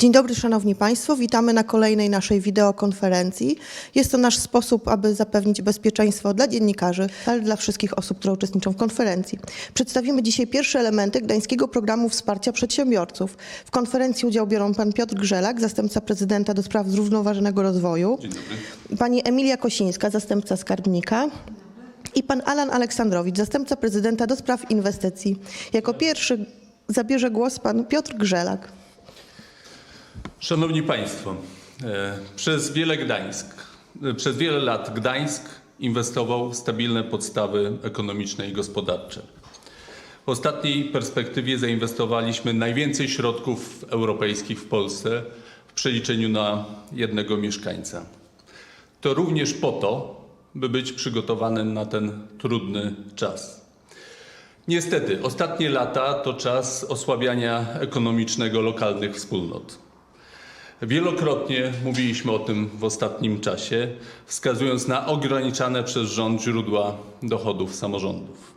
Dzień dobry, Szanowni Państwo. Witamy na kolejnej naszej wideokonferencji. Jest to nasz sposób, aby zapewnić bezpieczeństwo dla dziennikarzy, ale dla wszystkich osób, które uczestniczą w konferencji. Przedstawimy dzisiaj pierwsze elementy Gdańskiego Programu Wsparcia Przedsiębiorców. W konferencji udział biorą pan Piotr Grzelak, zastępca prezydenta do spraw zrównoważonego rozwoju, Dzień dobry. pani Emilia Kosińska, zastępca skarbnika i pan Alan Aleksandrowicz, zastępca prezydenta do spraw inwestycji. Jako pierwszy zabierze głos pan Piotr Grzelak. Szanowni Państwo, e, przez wiele Gdańsk, e, przez wiele lat Gdańsk inwestował w stabilne podstawy ekonomiczne i gospodarcze. W ostatniej perspektywie zainwestowaliśmy najwięcej środków europejskich w Polsce w przeliczeniu na jednego mieszkańca. To również po to, by być przygotowanym na ten trudny czas. Niestety, ostatnie lata to czas osłabiania ekonomicznego lokalnych wspólnot. Wielokrotnie mówiliśmy o tym w ostatnim czasie, wskazując na ograniczane przez rząd źródła dochodów samorządów.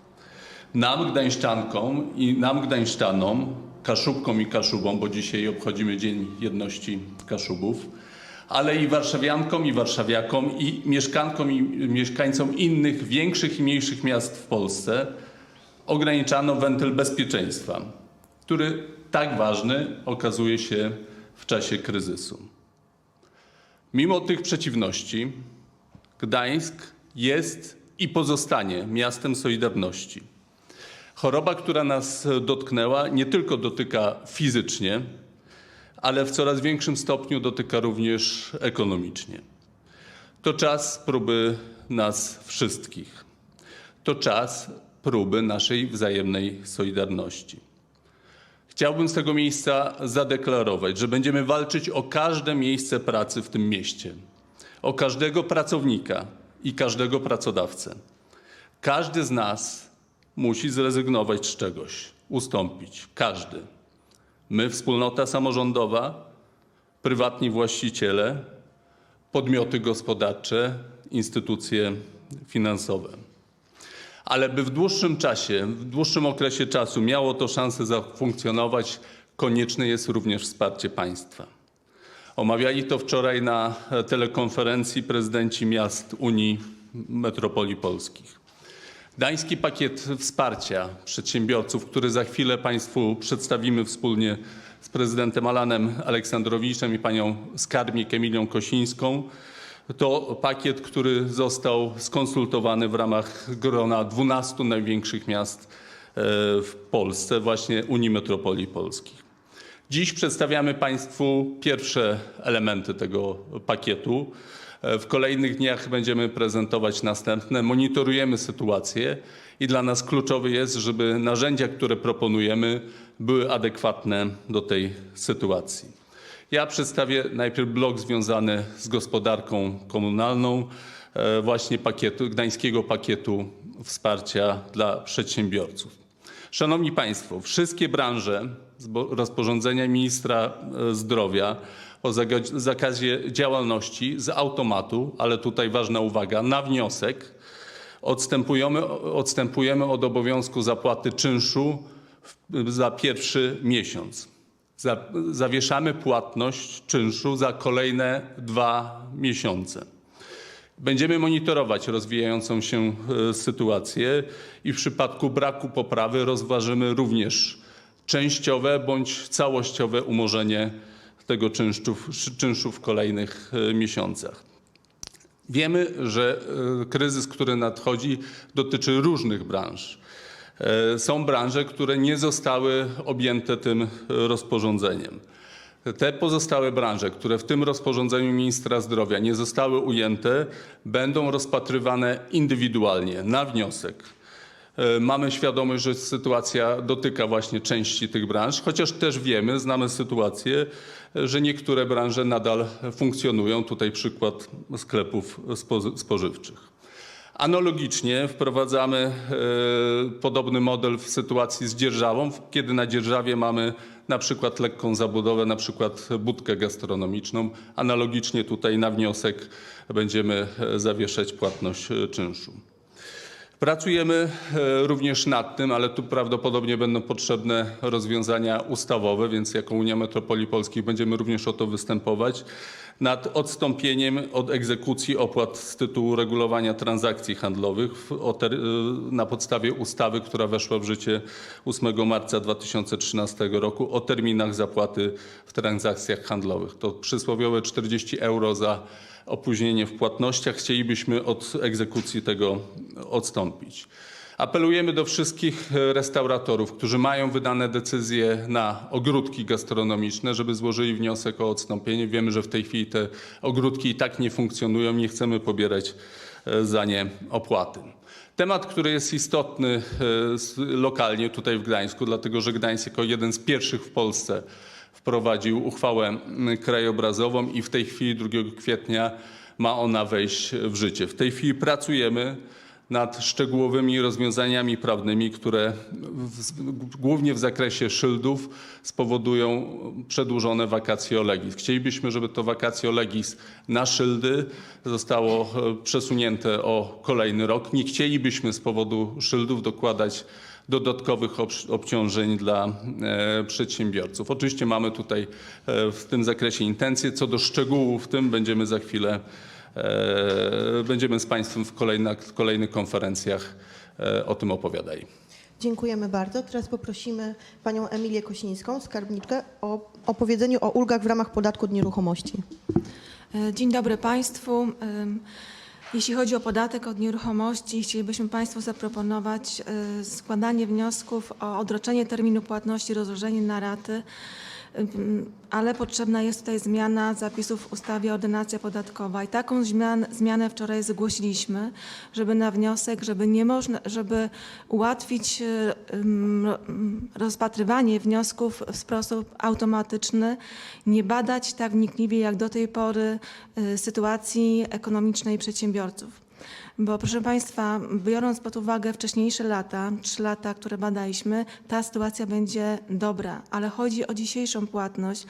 Nam, Gdańszczankom i nam, Gdańszczanom, Kaszubkom i Kaszubom, bo dzisiaj obchodzimy Dzień Jedności Kaszubów, ale i warszawiankom i warszawiakom i mieszkankom i mieszkańcom innych większych i mniejszych miast w Polsce ograniczano wentyl bezpieczeństwa, który tak ważny okazuje się w czasie kryzysu. Mimo tych przeciwności, Gdańsk jest i pozostanie miastem Solidarności. Choroba, która nas dotknęła, nie tylko dotyka fizycznie, ale w coraz większym stopniu dotyka również ekonomicznie. To czas próby nas wszystkich. To czas próby naszej wzajemnej solidarności. Chciałbym z tego miejsca zadeklarować, że będziemy walczyć o każde miejsce pracy w tym mieście, o każdego pracownika i każdego pracodawcę. Każdy z nas musi zrezygnować z czegoś, ustąpić. Każdy. My, wspólnota samorządowa, prywatni właściciele, podmioty gospodarcze, instytucje finansowe. Ale by w dłuższym czasie, w dłuższym okresie czasu miało to szansę zafunkcjonować, konieczne jest również wsparcie państwa. Omawiali to wczoraj na telekonferencji prezydenci miast Unii Metropolii Polskich. Gdański pakiet wsparcia przedsiębiorców, który za chwilę Państwu przedstawimy wspólnie z prezydentem Alanem Aleksandrowiczem i panią skarbnik Emilią Kosińską, to pakiet, który został skonsultowany w ramach grona 12 największych miast e, w Polsce, właśnie Unii Metropolii Polskich. Dziś przedstawiamy Państwu pierwsze elementy tego pakietu. E, W kolejnych dniach będziemy prezentować następne. Monitorujemy sytuację i dla nas kluczowe jest, żeby narzędzia, które proponujemy, były adekwatne do tej sytuacji. Ja przedstawię najpierw blok związany z gospodarką komunalną, e, właśnie pakietu, gdańskiego pakietu wsparcia dla przedsiębiorców. Szanowni Państwo, wszystkie branże z rozporządzenia ministra e, zdrowia o zakazie działalności z automatu, ale tutaj ważna uwaga, na wniosek odstępujemy, odstępujemy od obowiązku zapłaty czynszu za pierwszy miesiąc. Za, zawieszamy płatność czynszu za kolejne dwa miesiące. Będziemy monitorować rozwijającą się e, sytuację i w przypadku braku poprawy rozważymy również częściowe bądź całościowe umorzenie tego czynszu, czynszu w kolejnych e, miesiącach. Wiemy, że e, kryzys, który nadchodzi, dotyczy różnych branż. E, Są branże, które nie zostały objęte tym rozporządzeniem. Te pozostałe branże, które w tym rozporządzeniu ministra zdrowia nie zostały ujęte, będą rozpatrywane indywidualnie, na wniosek. E, Mamy świadomość, że sytuacja dotyka właśnie części tych branż, chociaż też wiemy, znamy sytuację, że niektóre branże nadal funkcjonują. Tutaj przykład sklepów spo- spożywczych. Analogicznie wprowadzamy e, podobny model w sytuacji z dzierżawą, kiedy na dzierżawie mamy na przykład lekką zabudowę, na przykład budkę gastronomiczną. Analogicznie tutaj na wniosek będziemy e, zawieszać płatność e, czynszu. Pracujemy e, również nad tym, ale tu prawdopodobnie będą potrzebne rozwiązania ustawowe, więc jako Unia Metropolii Polskich będziemy również o to występować, nad odstąpieniem od egzekucji opłat z tytułu regulowania transakcji handlowych e, na podstawie ustawy, która weszła w życie 8 marca 2013 roku o terminach zapłaty w transakcjach handlowych. To przysłowiowe 40 euro za opóźnienie w płatnościach. Chcielibyśmy od egzekucji tego odstąpić. Apelujemy do wszystkich restauratorów, którzy mają wydane decyzje na ogródki gastronomiczne, żeby złożyli wniosek o odstąpienie. Wiemy, że w tej chwili te ogródki i tak nie funkcjonują, nie chcemy pobierać e, za nie opłaty. Temat, który jest istotny e, lokalnie tutaj w Gdańsku, dlatego że Gdańsk jako jeden z pierwszych w Polsce wprowadził uchwałę krajobrazową i w tej chwili 2 kwietnia ma ona wejść w życie. W tej chwili pracujemy nad szczegółowymi rozwiązaniami prawnymi, które w, głównie w zakresie szyldów spowodują przedłużone vacatio legis. Chcielibyśmy, żeby to vacatio legis na szyldy zostało e, przesunięte o kolejny rok. Nie chcielibyśmy z powodu szyldów dokładać dodatkowych obciążeń dla e, przedsiębiorców. Oczywiście mamy tutaj e, w tym zakresie intencje. Co do szczegółów w tym będziemy za chwilę e, będziemy z Państwem w kolejnych, kolejnych konferencjach o tym opowiadali. Dziękujemy bardzo. Teraz poprosimy panią Emilię Kosińską, skarbniczkę, o opowiedzeniu o ulgach w ramach podatku od nieruchomości. Dzień dobry Państwu. Jeśli chodzi o podatek od nieruchomości, chcielibyśmy Państwu zaproponować e, składanie wniosków o odroczenie terminu płatności, rozłożenie na raty, ale potrzebna jest tutaj zmiana zapisów w ustawie ordynacja podatkowa i taką zmian, zmianę wczoraj zgłosiliśmy, żeby na wniosek, żeby nie można, żeby ułatwić e, rozpatrywanie wniosków w sposób automatyczny, nie badać tak wnikliwie jak do tej pory y, sytuacji ekonomicznej przedsiębiorców. Bo proszę Państwa, biorąc pod uwagę wcześniejsze lata, trzy lata, które badaliśmy, ta sytuacja będzie dobra, ale chodzi o dzisiejszą płatność,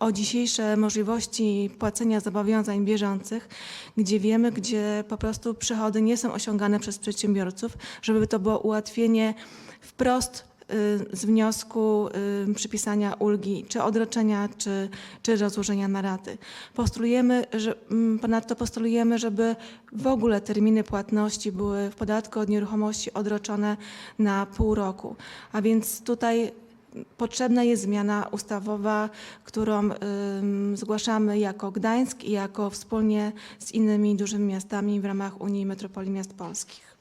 o dzisiejsze możliwości płacenia zobowiązań bieżących, gdzie wiemy, gdzie po prostu przychody nie są osiągane przez przedsiębiorców, żeby to było ułatwienie wprost z wniosku y, przypisania ulgi, czy odroczenia, czy, czy rozłożenia na raty. Postulujemy, że, mm, ponadto postulujemy, żeby w ogóle terminy płatności były w podatku od nieruchomości odroczone na pół roku. A więc tutaj potrzebna jest zmiana ustawowa, którą zgłaszamy jako Gdańsk i jako wspólnie z innymi dużymi miastami w ramach Unii Metropolii Miast Polskich.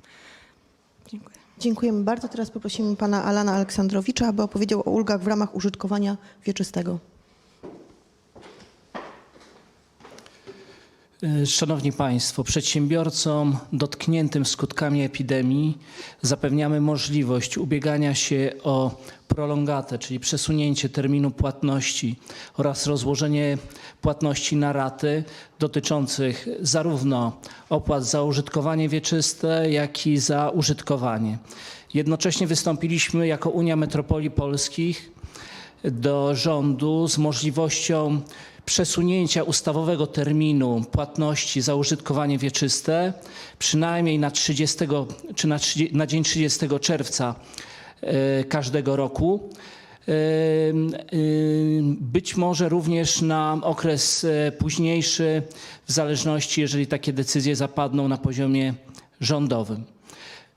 Dziękuję. Dziękujemy bardzo. Teraz poprosimy pana Alana Aleksandrowicza, aby opowiedział o ulgach w ramach użytkowania wieczystego. Szanowni Państwo, przedsiębiorcom dotkniętym skutkami epidemii zapewniamy możliwość ubiegania się o prolongatę, czyli przesunięcie terminu płatności oraz rozłożenie płatności na raty dotyczących zarówno opłat za użytkowanie wieczyste, jak i za użytkowanie. Jednocześnie wystąpiliśmy jako Unia Metropolii Polskich do rządu z możliwością przesunięcia ustawowego terminu płatności za użytkowanie wieczyste przynajmniej na 30 czy na, 30, na dzień 30 czerwca e, każdego roku. E, e, Być może również na okres późniejszy, w zależności, jeżeli takie decyzje zapadną na poziomie rządowym.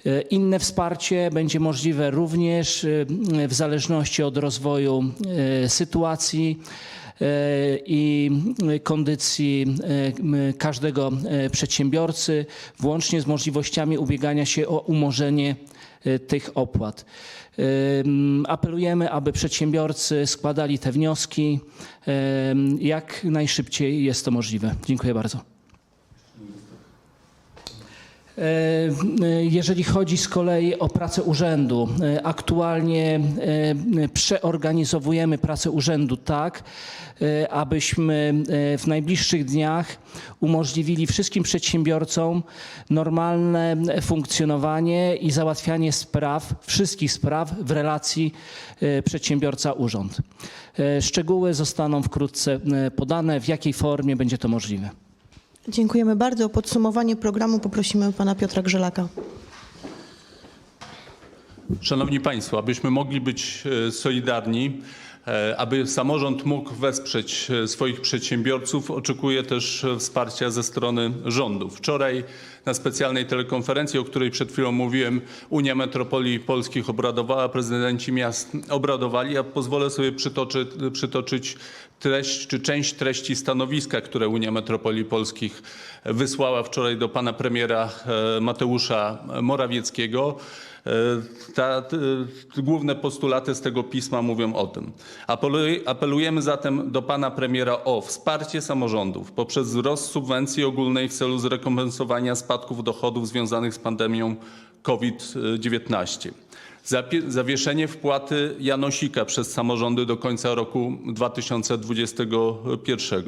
E, Inne wsparcie będzie możliwe również e, w zależności od rozwoju e, sytuacji i kondycji każdego przedsiębiorcy, włącznie z możliwościami ubiegania się o umorzenie tych opłat. Apelujemy, aby przedsiębiorcy składali te wnioski jak najszybciej jest to możliwe. Dziękuję bardzo. E, Jeżeli chodzi z kolei o pracę urzędu, e, aktualnie e, przeorganizowujemy pracę urzędu tak, e, abyśmy e, w najbliższych dniach umożliwili wszystkim przedsiębiorcom normalne funkcjonowanie i załatwianie spraw, wszystkich spraw w relacji e, przedsiębiorca-urząd. E, Szczegóły zostaną wkrótce e, podane, w jakiej formie będzie to możliwe. Dziękujemy bardzo. O podsumowanie programu poprosimy pana Piotra Grzelaka. Szanowni Państwo, abyśmy mogli być e, solidarni, aby samorząd mógł wesprzeć e, swoich przedsiębiorców, oczekuje też e, wsparcia ze strony rządu. Wczoraj na specjalnej telekonferencji, o której przed chwilą mówiłem, Unia Metropolii Polskich obradowała, prezydenci miast obradowali, a pozwolę sobie przytoczyć, przytoczyć treść czy część treści stanowiska, które Unia Metropolii Polskich wysłała wczoraj do pana premiera e, Mateusza Morawieckiego. E, Ta, t, główne postulaty z tego pisma mówią o tym. Apeluj- Apelujemy zatem do pana premiera o wsparcie samorządów poprzez wzrost subwencji ogólnej w celu zrekompensowania spadków dochodów związanych z pandemią COVID-19. Zapie- Zawieszenie wpłaty Janosika przez samorządy do końca roku 2021.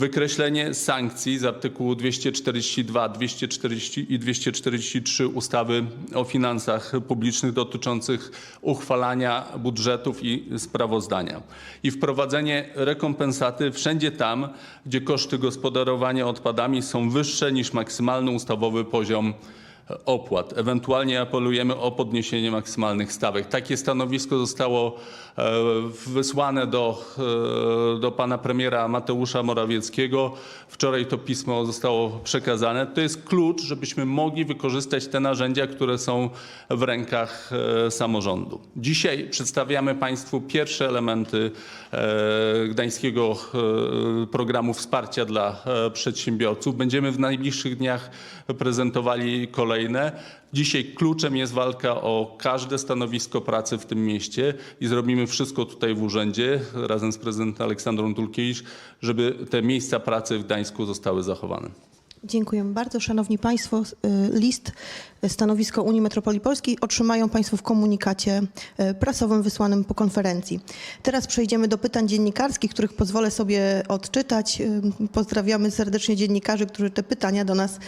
Wykreślenie sankcji z artykułu 242, 240 i 243 ustawy o finansach publicznych dotyczących uchwalania budżetów i sprawozdania. I wprowadzenie rekompensaty wszędzie tam, gdzie koszty gospodarowania odpadami są wyższe niż maksymalny ustawowy poziom opłat. Ewentualnie apelujemy o podniesienie maksymalnych stawek. Takie stanowisko zostało e, wysłane do, e, do pana premiera Mateusza Morawieckiego. Wczoraj to pismo zostało przekazane. To jest klucz, żebyśmy mogli wykorzystać te narzędzia, które są w rękach e, samorządu. Dzisiaj przedstawiamy państwu pierwsze elementy gdańskiego programu wsparcia dla przedsiębiorców. Będziemy w najbliższych dniach prezentowali kolejne. Dzisiaj kluczem jest walka o każde stanowisko pracy w tym mieście i zrobimy wszystko tutaj w urzędzie razem z prezydentem Aleksandrą Dulkiewicz, żeby te miejsca pracy w Gdańsku zostały zachowane. Dziękuję bardzo. Szanowni Państwo, y, list, y, stanowisko Unii Metropolii Polskiej otrzymają Państwo w komunikacie y, prasowym wysłanym po konferencji. Teraz przejdziemy do pytań dziennikarskich, których pozwolę sobie odczytać. Pozdrawiamy serdecznie dziennikarzy, którzy te pytania do nas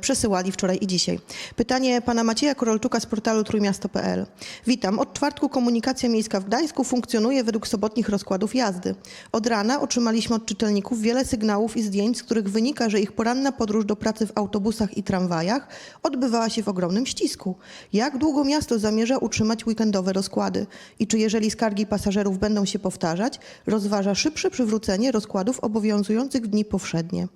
przesyłali wczoraj i dzisiaj. Pytanie pana Macieja Korolczuka z portalu trójmiasto.pl. Witam. Od czwartku komunikacja miejska w Gdańsku funkcjonuje według sobotnich rozkładów jazdy. Od rana otrzymaliśmy od czytelników wiele sygnałów i zdjęć, z których wynika, że ich poranna podróż do pracy w autobusach i tramwajach odbywała się w ogromnym ścisku. Jak długo miasto zamierza utrzymać weekendowe rozkłady? I czy jeżeli skargi pasażerów będą się powtarzać, rozważa szybsze przywrócenie rozkładów obowiązujących w dni powszednie?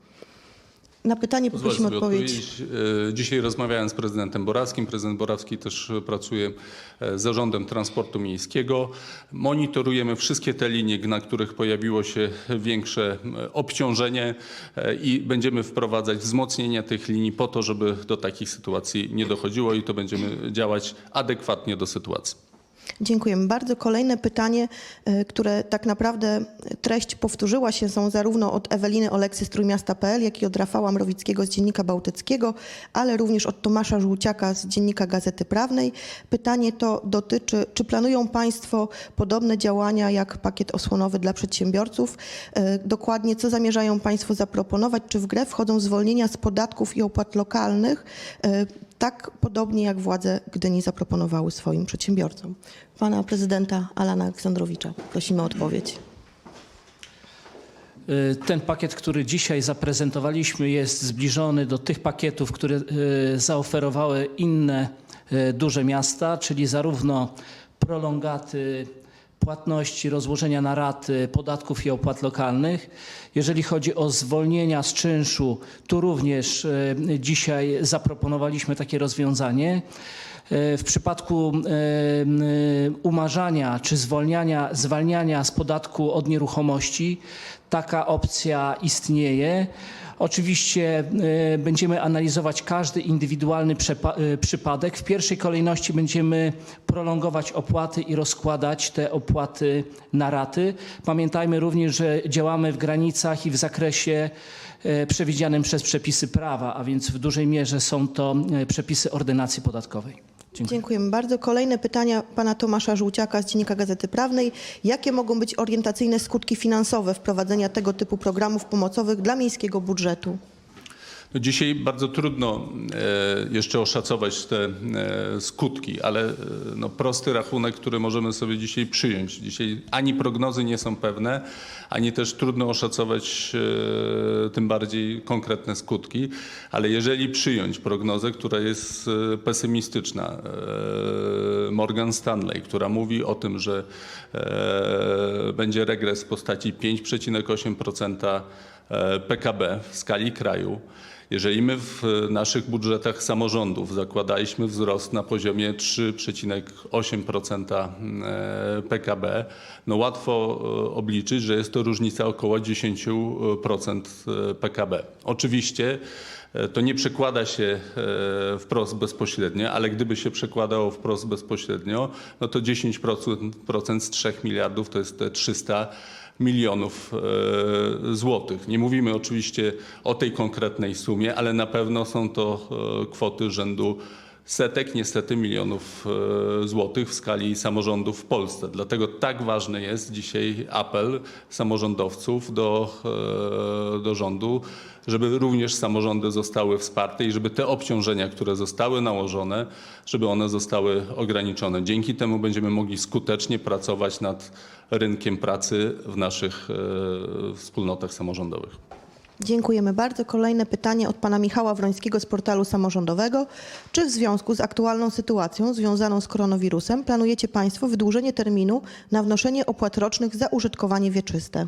Na pytanie poprosimy odpowiedź. E, Dzisiaj rozmawiałem z prezydentem Borawskim. Prezydent Borawski też e, pracuje e, z zarządem transportu miejskiego. Monitorujemy wszystkie te linie, na których pojawiło się większe e, obciążenie e, i będziemy wprowadzać wzmocnienia tych linii po to, żeby do takich sytuacji nie dochodziło i to będziemy działać adekwatnie do sytuacji. Dziękujemy bardzo. Kolejne pytanie, y, które tak naprawdę treść powtórzyła się, są zarówno od Eweliny Oleksy z Trójmiasta.pl, jak i od Rafała Mrowickiego z Dziennika Bałtyckiego, ale również od Tomasza Żółciaka z Dziennika Gazety Prawnej. Pytanie to dotyczy, czy planują Państwo podobne działania jak pakiet osłonowy dla przedsiębiorców? Y, Dokładnie, co zamierzają Państwo zaproponować? Czy w grę wchodzą zwolnienia z podatków i opłat lokalnych? Tak podobnie jak władze Gdyni zaproponowały swoim przedsiębiorcom. Pana prezydenta Alana Aleksandrowicza prosimy o odpowiedź. Y, Ten pakiet, który dzisiaj zaprezentowaliśmy, jest zbliżony do tych pakietów, które y, zaoferowały inne y, duże miasta, czyli zarówno prolongaty płatności, rozłożenia na raty podatków i opłat lokalnych. Jeżeli chodzi o zwolnienia z czynszu, tu również y, dzisiaj zaproponowaliśmy takie rozwiązanie. W przypadku e, m, umarzania czy zwalniania, zwalniania z podatku od nieruchomości taka opcja istnieje. Oczywiście e, będziemy analizować każdy indywidualny e, przypadek. W pierwszej kolejności będziemy prolongować opłaty i rozkładać te opłaty na raty. Pamiętajmy również, że działamy w granicach i w zakresie e, przewidzianym przez przepisy prawa, a więc w dużej mierze są to e, przepisy ordynacji podatkowej. Dziękuję. Dziękujemy bardzo. Kolejne pytania pana Tomasza Żółciaka z Dziennika Gazety Prawnej. Jakie mogą być orientacyjne skutki finansowe wprowadzenia tego typu programów pomocowych dla miejskiego budżetu? Dzisiaj bardzo trudno e, jeszcze oszacować te e, skutki, ale e, no, prosty rachunek, który możemy sobie dzisiaj przyjąć. Dzisiaj ani prognozy nie są pewne, ani też trudno oszacować tym bardziej konkretne skutki, ale jeżeli przyjąć prognozę, która jest pesymistyczna, Morgan Stanley, która mówi o tym, że będzie regres w postaci 5,8% e, PKB w skali kraju. Jeżeli my w naszych budżetach samorządów zakładaliśmy wzrost na poziomie 3,8% e, PKB, no łatwo e, obliczyć, że jest to różnica około 10% PKB. Oczywiście e, to nie przekłada się e, wprost bezpośrednio, ale gdyby się przekładało wprost bezpośrednio, no to 10% procent z 3 miliardów to jest te 300 milionów e, złotych. Nie mówimy oczywiście o tej konkretnej sumie, ale na pewno są to e, kwoty rzędu setek, niestety milionów e, złotych w skali samorządów w Polsce. Dlatego tak ważny jest dzisiaj apel samorządowców do, do rządu, żeby również samorządy zostały wsparte i żeby te obciążenia, które zostały nałożone, żeby one zostały ograniczone. Dzięki temu będziemy mogli skutecznie pracować nad rynkiem pracy w naszych e, wspólnotach samorządowych. Dziękujemy bardzo. Kolejne pytanie od pana Michała Wrońskiego z portalu samorządowego. Czy w związku z aktualną sytuacją związaną z koronawirusem planujecie państwo wydłużenie terminu na wnoszenie opłat rocznych za użytkowanie wieczyste?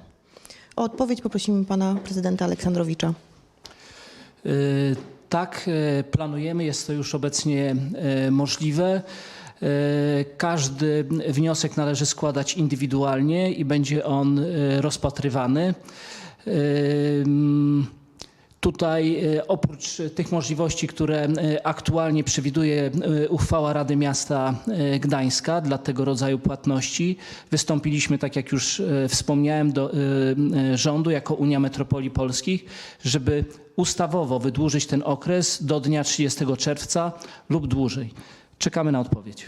O odpowiedź poprosimy pana prezydenta Aleksandrowicza. Y, Tak, y, planujemy, jest to już obecnie możliwe. Y, Każdy wniosek należy składać indywidualnie i będzie on y, rozpatrywany. Mm, Tutaj oprócz tych możliwości, które aktualnie przewiduje uchwała Rady Miasta Gdańska dla tego rodzaju płatności, wystąpiliśmy, tak jak już wspomniałem, do rządu jako Unia Metropolii Polskich, żeby ustawowo wydłużyć ten okres do dnia 30 czerwca lub dłużej. Czekamy na odpowiedź.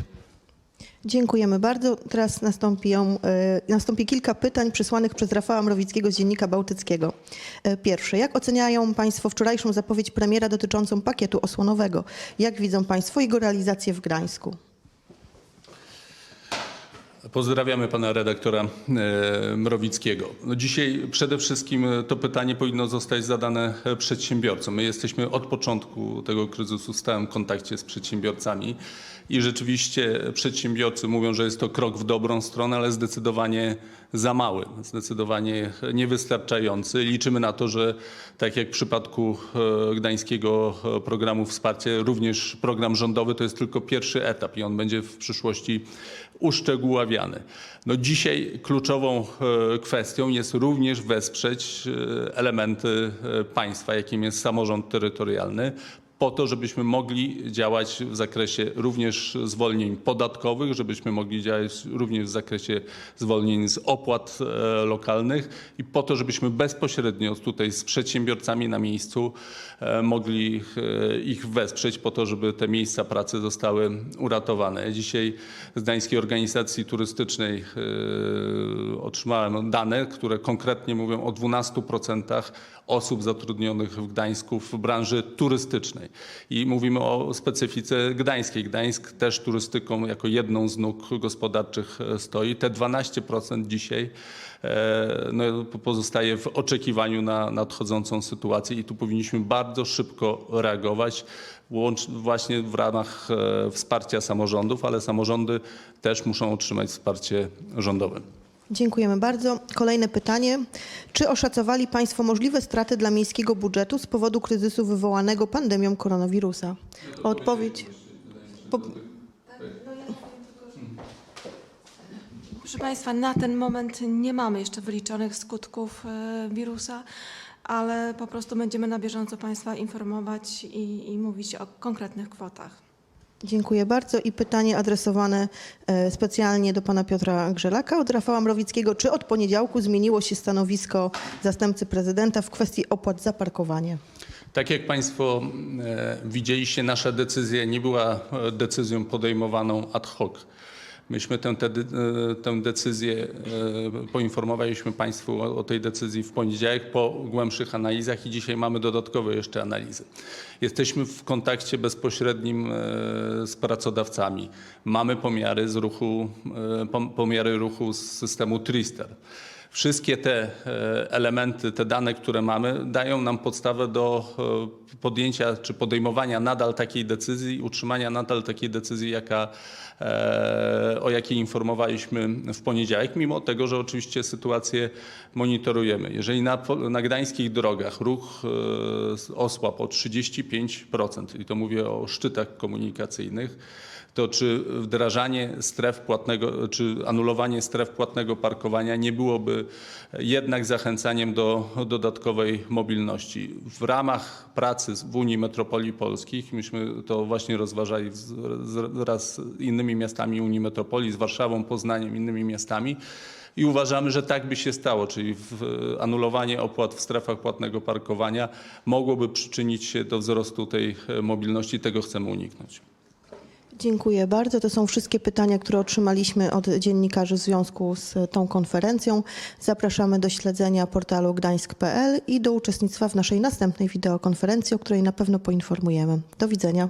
Dziękujemy bardzo. Teraz nastąpią, e, nastąpi kilka pytań przysłanych przez Rafała Mrowickiego z Dziennika Bałtyckiego. E, Pierwsze. Jak oceniają Państwo wczorajszą zapowiedź premiera dotyczącą pakietu osłonowego? Jak widzą Państwo jego realizację w Gdańsku? Pozdrawiamy pana redaktora e, Mrowickiego. No dzisiaj przede wszystkim e, to pytanie powinno zostać zadane e, przedsiębiorcom. My jesteśmy od początku tego kryzysu w stałym kontakcie z przedsiębiorcami i rzeczywiście przedsiębiorcy mówią, że jest to krok w dobrą stronę, ale zdecydowanie za mały, zdecydowanie niewystarczający. Liczymy na to, że tak jak w przypadku e, gdańskiego e, programu wsparcia, również program rządowy to jest tylko pierwszy etap i on będzie w przyszłości uszczegóławiany. No dzisiaj kluczową e, kwestią jest również wesprzeć elementy państwa, jakim jest samorząd terytorialny, po to, żebyśmy mogli działać w zakresie również zwolnień podatkowych, żebyśmy mogli działać również w zakresie zwolnień z opłat e, lokalnych i po to, żebyśmy bezpośrednio tutaj z przedsiębiorcami na miejscu e, mogli e, ich wesprzeć po to, żeby te miejsca pracy zostały uratowane. Dzisiaj z Gdańskiej Organizacji Turystycznej otrzymałem dane, które konkretnie mówią o 12% osób zatrudnionych w Gdańsku w branży turystycznej. I mówimy o specyfice gdańskiej. Gdańsk też turystyką jako jedną z nóg gospodarczych e, stoi. Te 12% dzisiaj e, no, pozostaje w oczekiwaniu na nadchodzącą sytuację i tu powinniśmy bardzo szybko reagować, właśnie w ramach e, wsparcia samorządów, ale samorządy też muszą otrzymać wsparcie rządowe. Dziękujemy bardzo. Kolejne pytanie. Czy oszacowali Państwo możliwe straty dla miejskiego budżetu z powodu kryzysu wywołanego pandemią koronawirusa? Odpowiedź. Po, Proszę Państwa, na ten moment nie mamy jeszcze wyliczonych skutków e, wirusa, ale po prostu będziemy na bieżąco Państwa informować i, i mówić o konkretnych kwotach. Dziękuję bardzo. I pytanie adresowane e, specjalnie do pana Piotra Grzelaka od Rafała Mrowickiego. Czy od poniedziałku zmieniło się stanowisko zastępcy prezydenta w kwestii opłat za parkowanie? Tak jak Państwo e, widzieliście, nasza decyzja nie była e, decyzją podejmowaną ad hoc. Myśmy tę, tę, tę decyzję, e, poinformowaliśmy Państwu o, o tej decyzji w poniedziałek po głębszych analizach i dzisiaj mamy dodatkowe jeszcze analizy. Jesteśmy w kontakcie bezpośrednim e, z pracodawcami. Mamy pomiary z ruchu, e, pom- pomiary ruchu z systemu Trister. Wszystkie te e, elementy, te dane, które mamy, dają nam podstawę do e, podjęcia czy podejmowania nadal takiej decyzji, utrzymania nadal takiej decyzji, jaka, e, o jakiej informowaliśmy w poniedziałek, mimo tego, że oczywiście sytuację monitorujemy. Jeżeli na, na gdańskich drogach ruch osłabł o 35%, i to mówię o szczytach komunikacyjnych, to czy wdrażanie stref płatnego, czy anulowanie stref płatnego parkowania nie byłoby jednak zachęcaniem do dodatkowej mobilności. W ramach pracy w Unii Metropolii Polskich, myśmy to właśnie rozważali wraz z innymi miastami Unii Metropolii, z Warszawą, Poznaniem, innymi miastami, i uważamy, że tak by się stało, czyli anulowanie opłat w strefach płatnego parkowania mogłoby przyczynić się do wzrostu tej e, mobilności. Tego chcemy uniknąć. Dziękuję bardzo. To są wszystkie pytania, które otrzymaliśmy od dziennikarzy w związku z tą konferencją. Zapraszamy do śledzenia portalu gdańsk.pl i do uczestnictwa w naszej następnej wideokonferencji, o której na pewno poinformujemy. Do widzenia.